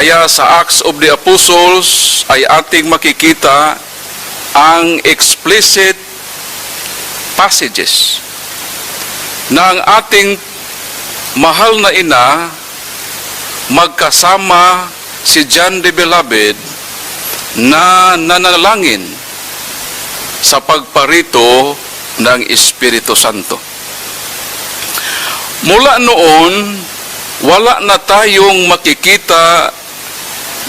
Kaya sa Acts of the Apostles ay ating makikita ang explicit passages na ang ating mahal na ina magkasama si John the Beloved na nanalangin sa pagparito ng Espiritu Santo. Mula noon, wala na tayong makikita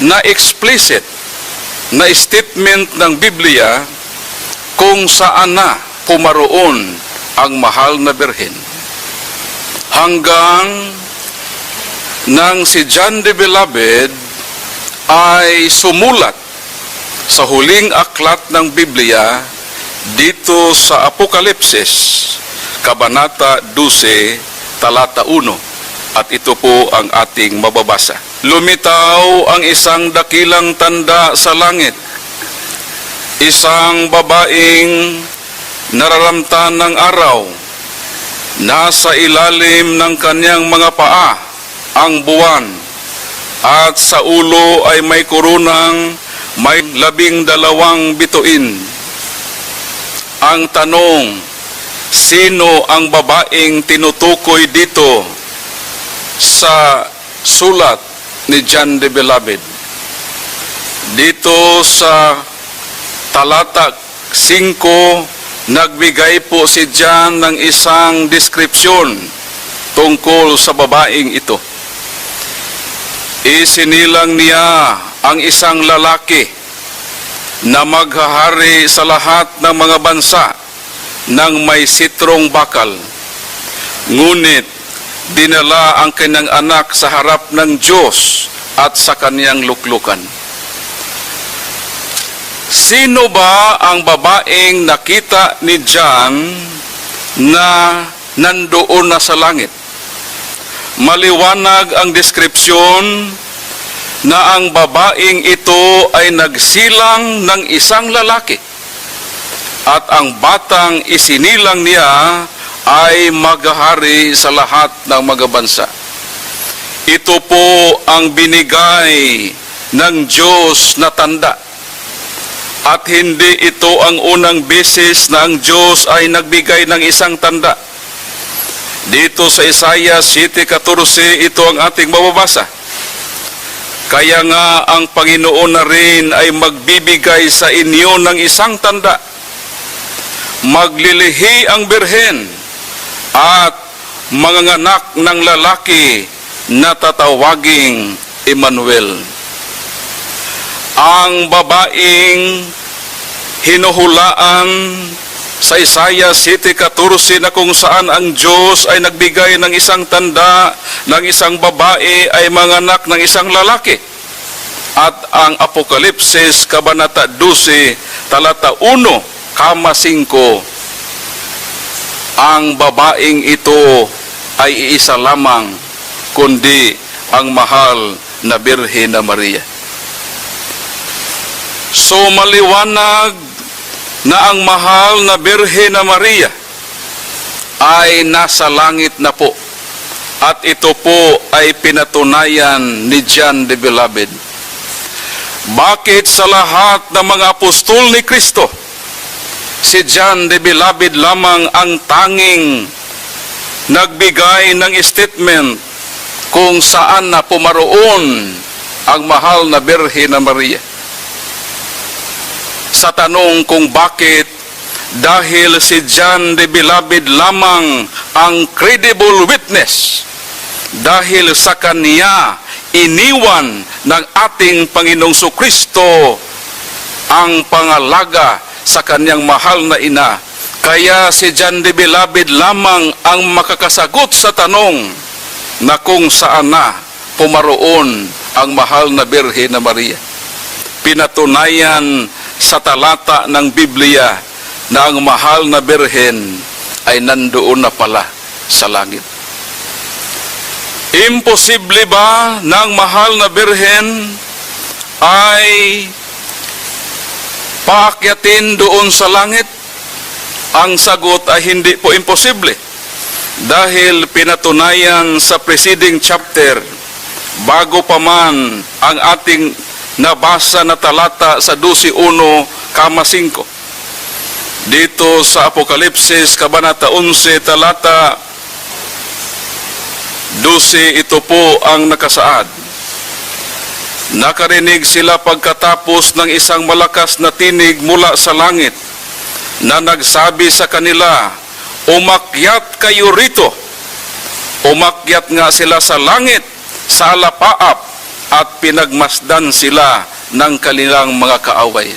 na explicit na statement ng Biblia kung saan na pumaroon ang mahal na berhen. Hanggang nang si John the Beloved ay sumulat sa huling aklat ng Biblia dito sa Apokalipsis, Kabanata 12, Talata 1. At ito po ang ating mababasa. Lumitaw ang isang dakilang tanda sa langit. Isang babaeng nararamtan ng araw. Nasa ilalim ng kanyang mga paa ang buwan. At sa ulo ay may kurunang may labing dalawang bituin. Ang tanong, sino ang babaeng tinutukoy dito sa sulat ni John the Beloved? Dito sa talata 5, nagbigay po si John ng isang deskripsyon tungkol sa babaeng ito. Isinilang niya ang isang lalaki na maghahari sa lahat ng mga bansa ng may sitrong bakal. Ngunit dinala ang kanyang anak sa harap ng Diyos at sa kanyang luklukan. Sino ba ang babaeng nakita ni John na nandoon na sa langit? Maliwanag ang deskripsyon na ang babaeng ito ay nagsilang ng isang lalaki at ang batang isinilang niya ay maghahari sa lahat ng mga bansa. Ito po ang binigay ng Diyos na tanda. At hindi ito ang unang beses na ang Diyos ay nagbigay ng isang tanda. Dito sa Isaiah 7.14, ito ang ating mababasa. Kaya nga ang Panginoon na rin ay magbibigay sa inyo ng isang tanda. Maglilihi ang birhen at manganganak ng lalaki na tatawaging Emmanuel. Ang babaeng hinuhulaan sa Isaiah 7.14 na kung saan ang Diyos ay nagbigay ng isang tanda ng isang babae ay manganak ng isang lalaki. At ang Apokalipsis, Kabanata 12, talata 1, kama 5, ang babaeng ito ay iisa lamang, kundi ang mahal na Birhen na Maria. So maliwanag na ang mahal na Birhen na Maria ay nasa langit na po. At ito po ay pinatunayan ni John the Beloved. Bakit sa lahat ng mga apostol ni Kristo, si John the Beloved lamang ang tanging nagbigay ng statement kung saan na pumaroon ang mahal na Birhen na Maria? Sa tanong kung bakit dahil si John the Beloved lamang ang credible witness dahil sa kanya iniwan ng ating Panginoong Kristo ang pangalaga sa kanyang mahal na ina. Kaya si John the Beloved lamang ang makakasagot sa tanong na kung saan na pumaroon ang mahal na Birhe na Maria. Pinatunayan sa talata ng Biblia na ang mahal na Birhen ay nandoon na pala sa langit. Imposible ba ang mahal na Birhen ay paakyatin doon sa langit? Ang sagot ay hindi po imposible. Dahil pinatunayan sa preceding chapter bago pa man ang ating nabasa na talata sa 12.1, kama 5. Dito sa Apokalipsis, Kabanata 11, talata 12, ito po ang nakasaad. Nakarinig sila pagkatapos ng isang malakas na tinig mula sa langit na nagsabi sa kanila, Umakyat kayo rito. Umakyat nga sila sa langit, sa alapaap, at pinagmasdan sila ng kanilang mga kaaway.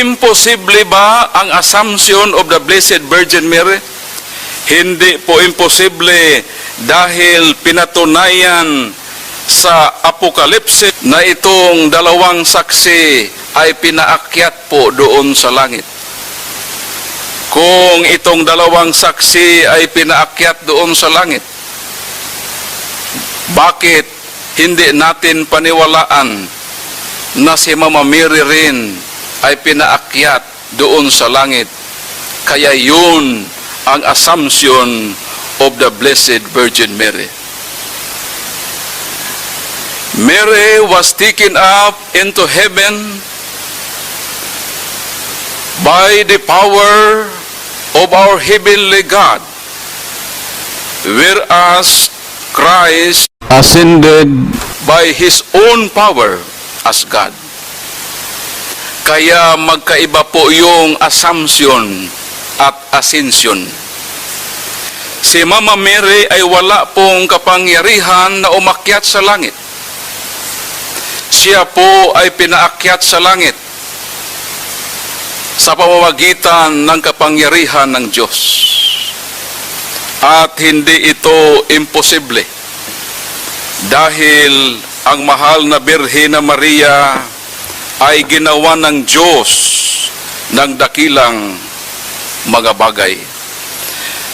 Imposible ba ang assumption of the Blessed Virgin Mary? Hindi po imposible dahil pinatunayan sa Apokalipsis na itong dalawang saksi ay pinaakyat po doon sa langit. Kung itong dalawang saksi ay pinaakyat doon sa langit, bakit hindi natin paniwalaan na si Mama Mary rin ay pinaakyat doon sa langit? Kaya yun ang assumption of the Blessed Virgin Mary. Mary was taken up into heaven by the power of our heavenly God, whereas Christ ascended by His own power as God. Kaya magkaiba po yung assumption at ascension. Si Mama Mary ay wala pong kapangyarihan na umakyat sa langit. Siya po ay pinaakyat sa langit sa pamamagitan ng kapangyarihan ng Diyos. At hindi ito imposible dahil ang mahal na Birhen na Maria ay ginawa ng Diyos ng dakilang mga bagay.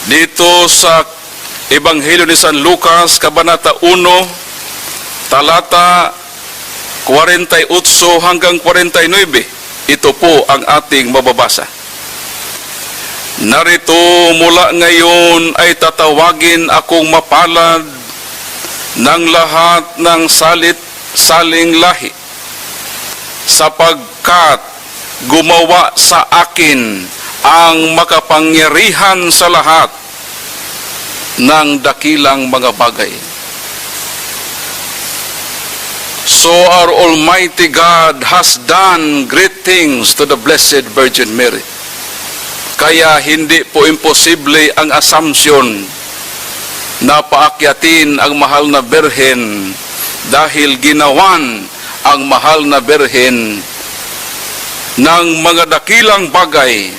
Dito sa Ebanghelyo ni San Lucas, Kabanata 1, talata 48 hanggang 49, ito po ang ating mababasa. Narito mula ngayon ay tatawagin akong mapalad ng lahat ng salit saling lahi sapagkat gumawa sa akin ang makapangyarihan sa lahat ng dakilang mga bagay. So our Almighty God has done great things to the Blessed Virgin Mary. Kaya hindi po imposible ang assumption na paakyatin ang mahal na berhen dahil ginawan ang mahal na berhen ng mga dakilang bagay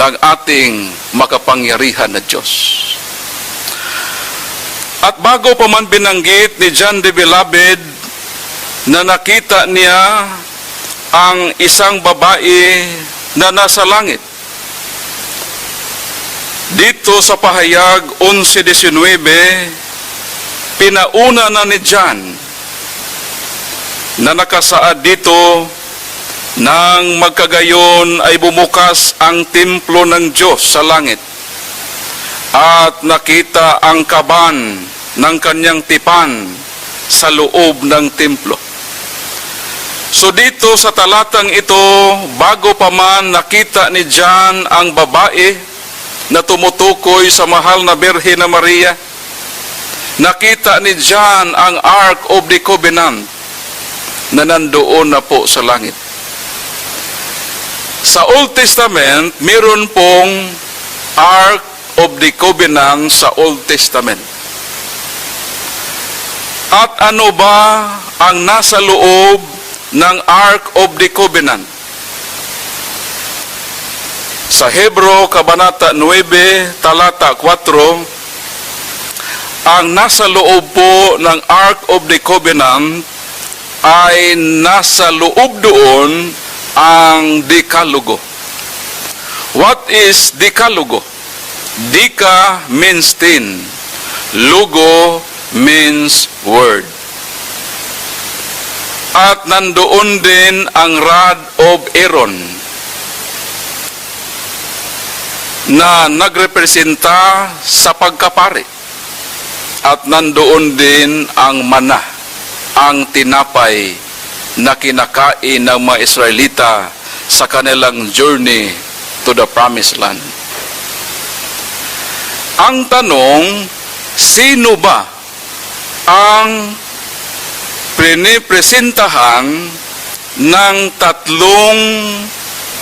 ng ating makapangyarihan na Diyos. At bago pa man binanggit ni John the Beloved na nakita niya ang isang babae na nasa langit. Dito sa pahayag 11.19, pinauna na ni John na nakasaad dito nang magkagayon ay bumukas ang templo ng Diyos sa langit at nakita ang kaban ng kanyang tipan sa loob ng templo. So dito sa talatang ito, bago pa man nakita ni John ang babae na tumutukoy sa mahal na Birhen na Maria, nakita ni John ang Ark of the Covenant na nandoon na po sa langit. Sa Old Testament, meron pong Ark of the Covenant sa Old Testament. At ano ba ang nasa loob ng Ark of the Covenant? Sa Hebro, Kabanata 9, Talata 4, ang nasa loob po ng Ark of the Covenant ay nasa loob doon ang Decalogo. What is Decalogo? Dika means ten. Logo means word. At nandoon din ang rod of Aaron na nagrepresenta sa pagkapare. at nandoon din ang mana, ang tinapay na kinakain ng mga Israelita sa kanilang journey to the promised land. Ang tanong, sino ba ang pinipresentahan ng tatlong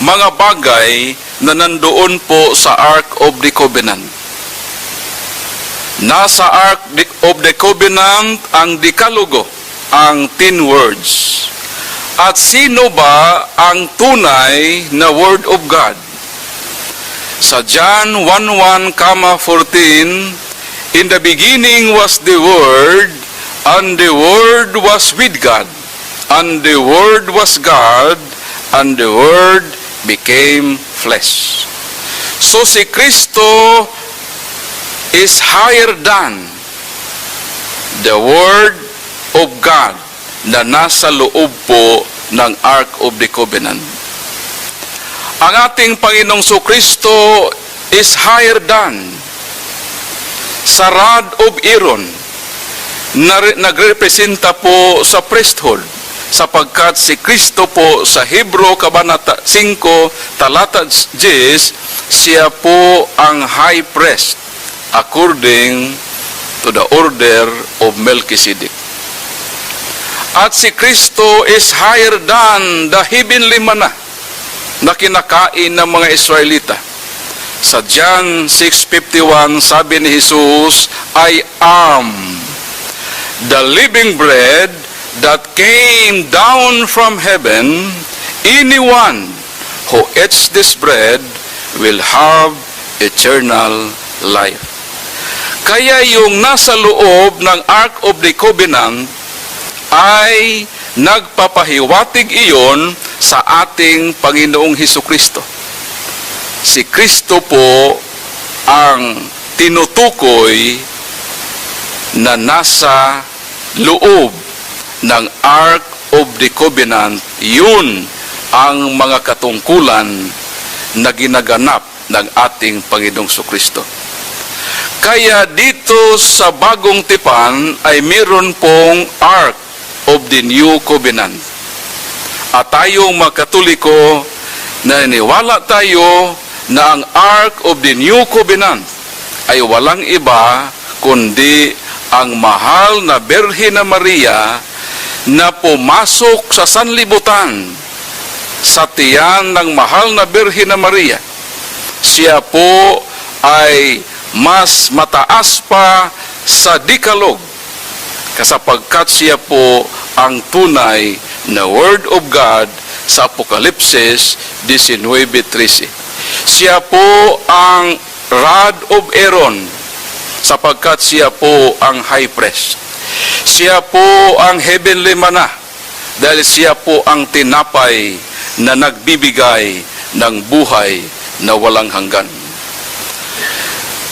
mga bagay na nandoon po sa Ark of the Covenant? Nasa Ark of the Covenant ang Decalogo, ang ten words. At sino ba ang tunay na Word of God? Sa John 1:1, 14, In the beginning was the Word, and the Word was with God, and the Word was God, and the Word became flesh. So si Kristo is higher than the Word of God na nasa loob po ng Ark of the Covenant. Ang ating Panginoong So Kristo is higher than sa rod of Aaron nagrepresenta po sa priesthood sapagkat si Kristo po sa Hebro Kabanata 5 talata 10 siya po ang high priest according to the order of Melchizedek. At si Kristo is higher than the heavenly manna na kinakain ng mga Israelita. Sa John 6.51, sabi ni Jesus, I am the living bread that came down from heaven. Anyone who eats this bread will have eternal life. Kaya yung nasa loob ng Ark of the Covenant ay nagpapahiwatig iyon sa ating Panginoong Heso Kristo. Si Kristo po ang tinutukoy na nasa loob ng Ark of the Covenant. Yun ang mga katungkulan na ginaganap ng ating Panginoong Kristo. Kaya dito sa bagong tipan ay meron pong Ark of the New Covenant. At tayong mga Katoliko, naniniwala tayo na ang Ark of the New Covenant ay walang iba kundi ang mahal na Berhe na Maria na pumasok sa sanlibutan sa tiyan ng mahal na Berhe na Maria. Siya po ay mas mataas pa sa dikalog kasapagkat siya po ang tunay na Word of God sa Apokalipsis 19.13. Siya po ang rod of Aaron sapagkat siya po ang high priest. Siya po ang heavenly manna dahil siya po ang tinapay na nagbibigay ng buhay na walang hanggan.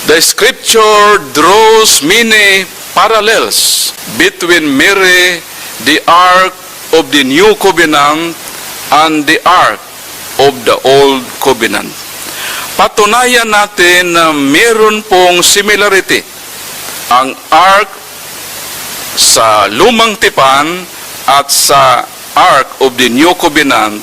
The scripture draws many parallels between Mary, the Ark of the New Covenant, and the Ark of the Old Covenant. Patunayan natin na meron pong similarity ang Ark sa Lumang Tipan at sa Ark of the New Covenant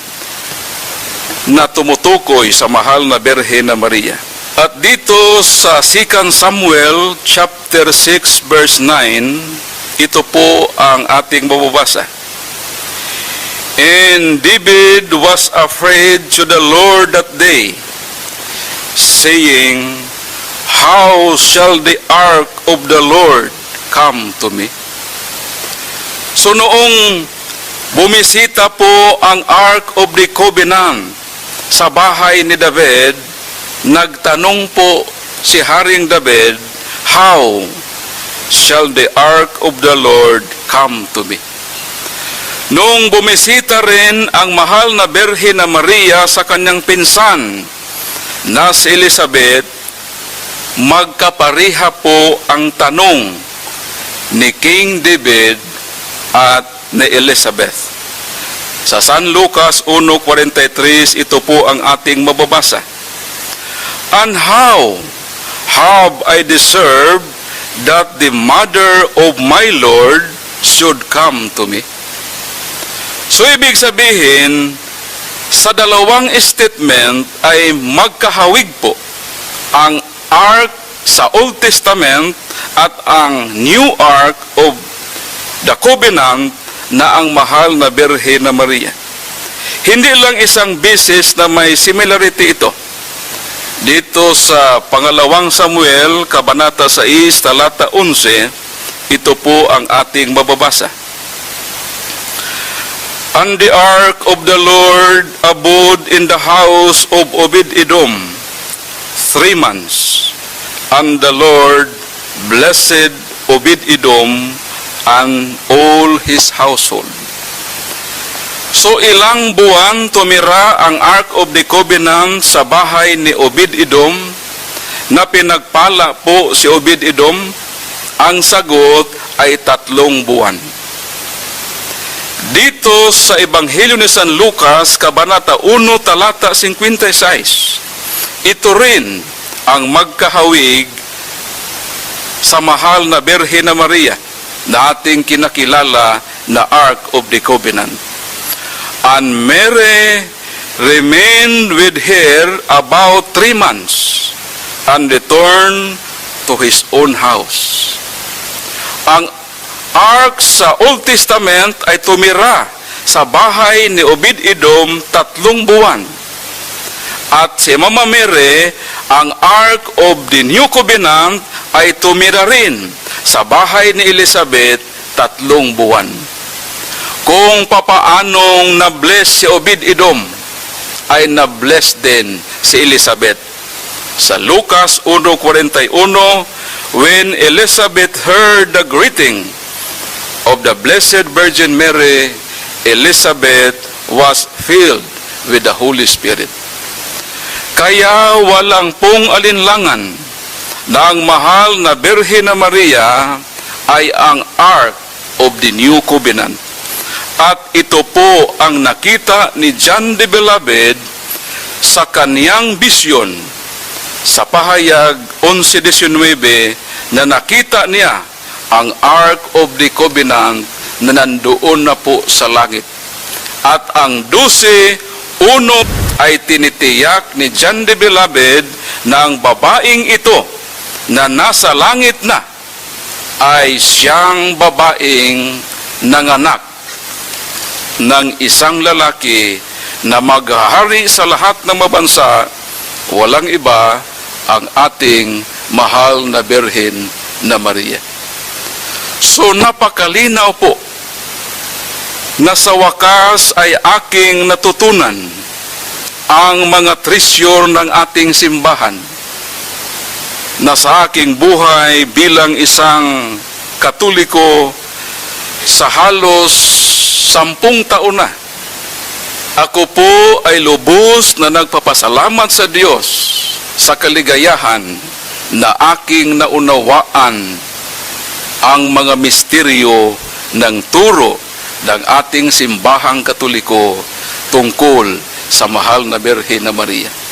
na tumutukoy sa mahal na Berhe na Maria. At dito sa 2 Samuel chapter 6 verse 9, ito po ang ating mababasa. And David was afraid to the Lord that day, saying, How shall the ark of the Lord come to me? So noong bumisita po ang Ark of the Covenant sa bahay ni David, nagtanong po si Haring David, How shall the ark of the Lord come to me? Noong bumisita rin ang mahal na Berhe na Maria sa kanyang pinsan na si Elizabeth, magkapariha po ang tanong ni King David at ni Elizabeth. Sa San Lucas 1.43, ito po ang ating mababasa. And how have I deserved that the mother of my Lord should come to me. So ibig sabihin, sa dalawang statement ay magkahawig po ang Ark sa Old Testament at ang New Ark of the Covenant na ang mahal na Birhe na Maria. Hindi lang isang beses na may similarity ito. Dito sa pangalawang Samuel, Kabanata 6, talata 11, ito po ang ating mababasa. And the ark of the Lord abode in the house of Obed-Edom three months. And the Lord blessed Obed-Edom and all his household. So ilang buwan tumira ang Ark of the Covenant sa bahay ni Obed-Edom na pinagpala po si Obed-Edom? Ang sagot ay tatlong buwan. Dito sa Ebanghelyo ni San Lucas, Kabanata 1, talata 56, ito rin ang magkahawig sa mahal na Birhen na Maria na ating kinakilala na Ark of the Covenant. And Mary remained with her about three months and returned to his own house. Ang ark sa Old Testament ay tumira sa bahay ni Obed-Edom tatlong buwan. At si Mama Mary, ang Ark of the New Covenant ay tumira rin sa bahay ni Elizabeth tatlong buwan. Kung papaanong na-bless si Obed-Edom, ay na-bless din si Elizabeth. Sa Lucas 1.41, when Elizabeth heard the greeting of the Blessed Virgin Mary, Elizabeth was filled with the Holy Spirit. Kaya walang pong alinlangan na ang mahal na Birhen na Maria ay ang Ark of the New Covenant. At ito po ang nakita ni John the Beloved sa kaniyang bisyon sa pahayag 11.19 na nakita niya ang Ark of the Covenant na nandoon na po sa langit. At ang 12, uno ay tinitiyak ni John the Beloved na ang babaeng ito na nasa langit na ay siyang babaeng nanganak ng isang lalaki na maghahari sa lahat ng mabansa, walang iba ang ating mahal na Birhen na Maria. So napakalinaw po na sa wakas ay aking natutunan ang mga treasure ng ating simbahan na sa aking buhay bilang isang katoliko sa halos sampung taon na. Ako po ay lubos na nagpapasalamat sa Diyos sa kaligayahan na aking naunawaan ang mga misteryo ng turo ng ating simbahang katoliko tungkol sa mahal na Birhen na Maria.